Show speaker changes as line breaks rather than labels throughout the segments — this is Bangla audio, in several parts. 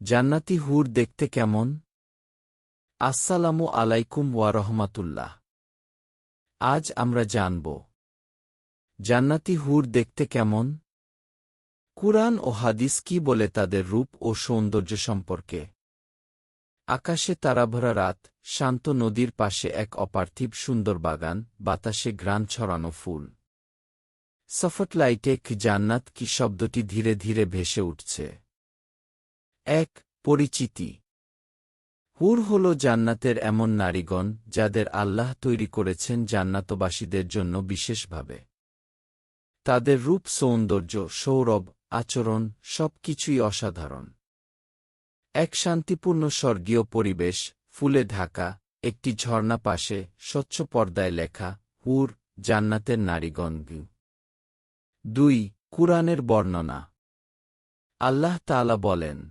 জান্নাতি হুর দেখতে কেমন? আসসালামু আলাইকুম ওয়া রহমাতুল্লাহ। আজ আমরা জানব, জান্নাতি হুর দেখতে কেমন? কুরআন ও হাদিস কি বলে তাদের রূপ ও সৌন্দর্য সম্পর্কে? আকাশে তারাভরা রাত, শান্ত নদীর পাশে এক অপার্থিব সুন্দর বাগান, বাতাসে গ্রান ছড়ানো ফুল। সফট লাইটে কি জান্নাত কি শব্দটি ধীরে ধীরে ভেসে উঠছে? এক পরিচিতি। হুর হল জান্নাতের এমন নারীগণ যাদের আল্লাহ তৈরি করেছেন জান্নাতবাসীদের জন্য বিশেষভাবে। তাদের রূপ, সৌন্দর্য, সৌরভ, আচরণ সব কিছুই অসাধারণ। এক শান্তিপূর্ণ স্বর্গীয় পরিবেশ, ফুলে ঢাকা, একটি ঝর্ণা পাশে স্বচ্ছ পর্দায় লেখা হুর জান্নাতের নারীগণ দুই, কুরআনের বর্ণনা। আল্লাহ তালা বলেন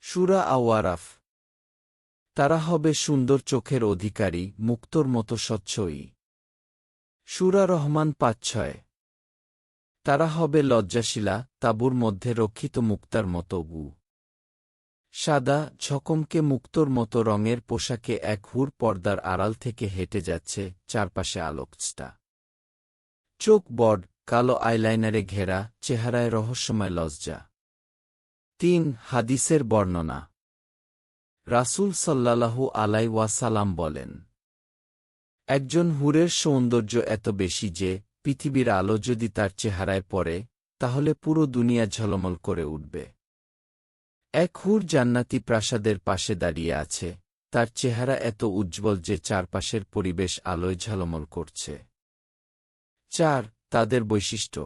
সুরা আওয়ারাফ। তারা হবে সুন্দর চোখের অধিকারী, মুক্তর মতো স্বচ্ছই। সুরা রহমান পাঁচ ছয়। তারা হবে লজ্জাশীলা, তাবুর মধ্যে রক্ষিত মুক্তার মতো গু। সাদা, ঝকমকে মুক্তর মতো রঙের পোশাকে এক হুর পর্দার আড়াল থেকে হেঁটে যাচ্ছে চারপাশে আলোকচটা। চোখ বড, কালো আইলাইনারে ঘেরা, চেহারায় রহস্যময় লজ্জা। তিন হাদিসের বর্ণনা। রাসূল সাল্লাল্লাহু আলাই ওয়াসালাম বলেন, একজন হুরের সৌন্দর্য এত বেশি যে, পৃথিবীর আলো যদি তার চেহারায় পড়ে, তাহলে পুরো দুনিয়া ঝলমল করে উঠবে। এক হুর জান্নাতি প্রাসাদের পাশে দাঁড়িয়ে আছে, তার চেহারা এত উজ্জ্বল যে চারপাশের পরিবেশ আলোয় ঝলমল করছে। চার, তাদের বৈশিষ্ট্য।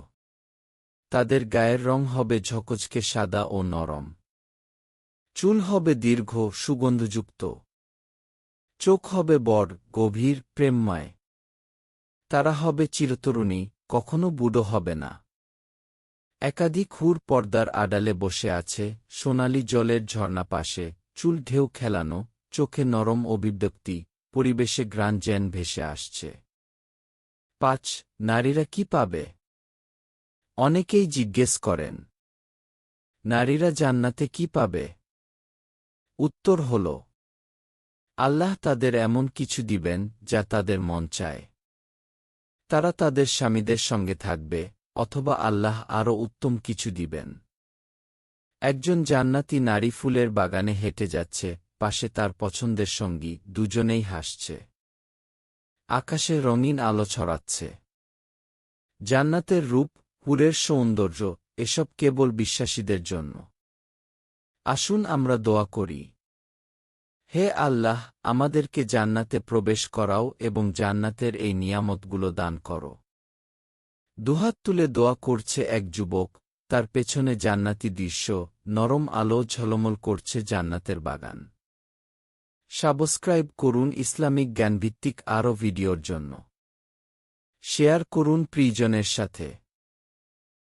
তাদের গায়ের রং হবে ঝকঝকে সাদা ও নরম। চুল হবে দীর্ঘ, সুগন্ধযুক্ত। চোখ হবে বড়, গভীর, প্রেমময়। তারা হবে চিরতরুণী, কখনো বুড়ো হবে না। একাধিক হুর পর্দার আড়ালে বসে আছে, সোনালি জলের ঝর্ণা পাশে, চুল ঢেউ খেলানো, চোখে নরম অভিব্যক্তি, পরিবেশে গ্রান জ্যান ভেসে আসছে। পাঁচ, নারীরা কি পাবে? অনেকেই জিজ্ঞেস করেন, নারীরা জান্নাতে কি পাবে? উত্তর হল, আল্লাহ তাদের এমন কিছু দিবেন যা তাদের মন চায়। তারা তাদের স্বামীদের সঙ্গে থাকবে, অথবা আল্লাহ আরও উত্তম কিছু দিবেন। একজন জান্নাতি নারী ফুলের বাগানে হেঁটে যাচ্ছে, পাশে তার পছন্দের সঙ্গী দুজনেই হাসছে। আকাশে রঙিন আলো ছড়াচ্ছে। জান্নাতের রূপ হুরের সৌন্দর্য, এসব কেবল বিশ্বাসীদের জন্য। আসুন আমরা দোয়া করি। হে আল্লাহ, আমাদেরকে জান্নাতে প্রবেশ করাও এবং জান্নাতের এই নিয়ামতগুলো দান করো। দুহাত তুলে দোয়া করছে এক যুবক, তার পেছনে জান্নাতি দৃশ্য, নরম আলো ঝলমল করছে জান্নাতের বাগান। সাবস্ক্রাইব করুন ইসলামিক জ্ঞানভিত্তিক আরও ভিডিওর জন্য। শেয়ার করুন প্রিজনের সাথে।